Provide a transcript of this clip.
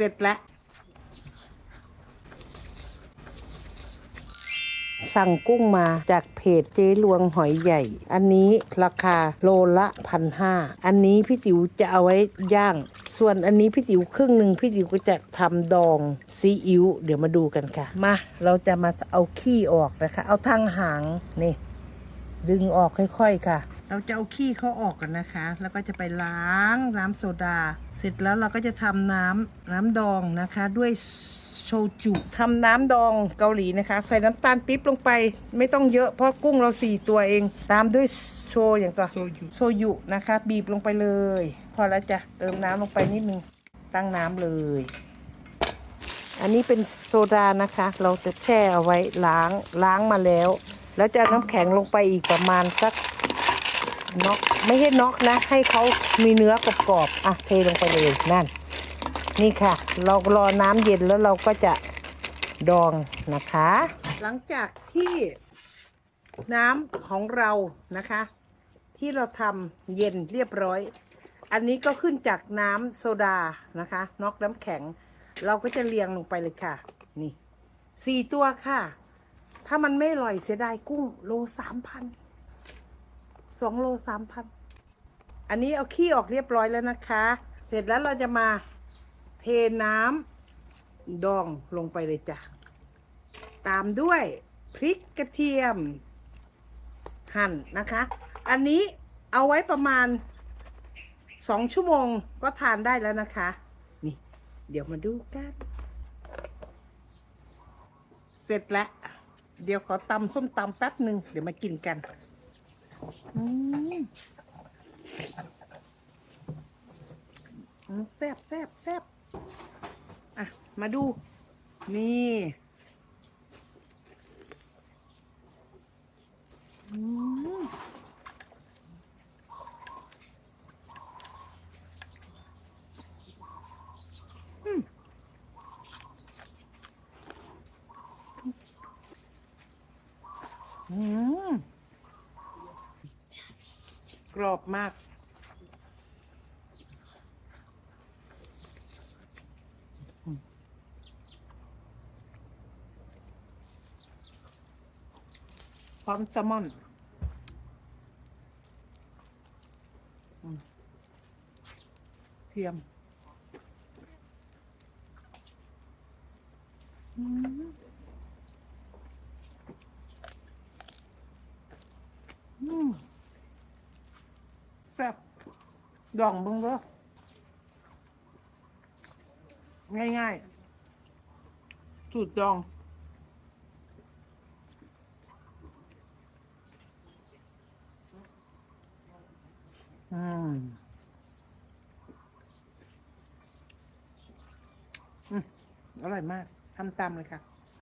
เสร็จแล้ว สั่งกุ้งมาจากเพจเจ๊ลวงหอยใหญ่ อันนี้ราคาโลละพันห้าอันนี้พี่จิ๋วจะเอาไว้ย่าง ส่วนอันนี้พี่จิ๋วครึ่งหนึ่งพี่จิ๋วก็จะทำดองซีอิ๊วเดี๋ยวมาดูกันค่ะ มา เราจะมาเอาขี้ออกนะคะ เอาทางหางนี่ ดึงออกค่อยๆค่ะ เราจะเอาขี้เขาออกกันนะคะ แล้วก็จะไปล้างน้ำโซดา เสร็จแล้วเราก็จะทำน้ำน้ำดองนะคะด้วยโชจุทำน้ำดองเกาหลีนะคะ ใส่น้ำตาลปิ๊บลงไป ไม่ต้องเยอะเพราะกุ้งเราสี่ตัวเอง ตามด้วยโชอย่างตัวโซยุโซยุนะคะ บีบลงไปเลย พอแล้วจะเติมน้ำลงไปนิดนึงตั้งน้ำเลย อันนี้เป็นโซดานะคะ เราจะแช่เอาไว้ล้างล้างมาแล้ว แล้วจะเอาน้ำแข็งลงไปอีกประมาณสัก น็อกไม่ใช่น็อกนะ ให้เขามีเนื้อกรอบๆอะเทลงไปเลยนั่น นี่ค่ะ เรารอน้ำเย็นแล้วเราก็จะดองนะคะ หลังจากที่น้ำของเรานะคะ ที่เราทำเย็นเรียบร้อย อันนี้ก็ขึ้นจากน้ำโซดานะคะน็อกน้ำแข็ง เราก็จะเรียงลงไปเลยค่ะ นี่สี่ตัวค่ะ ถ้ามันไม่อร่อยเสียดายกุ้งโลสามพัน สองโลสามพันอันนี้เอาขี้ออกเรียบร้อยแล้วนะคะ เสร็จแล้วเราจะมาเทน้ำดองลงไปเลยจ้ะ ตามด้วยพริกกระเทียม หั่นนะคะ อันนี้เอาไว้ประมาณสองชั่วโมงก็ทานได้แล้วนะคะ นี่ เดี๋ยวมาดูกัน เสร็จแล้ว เดี๋ยวขอตำส้มตำแป๊บหนึ่งเดี๋ยวมากินกัน แซ่บแซ่บแซ่บอะ มาดู นี่อืมอืมก รอบมาก พร้อมแซลมอนเทียมอืมอืมแซ่บดองเบึงเด้อง่ายๆ สูตรดอง อืมอร่อยมากทำตามเลยค่ะ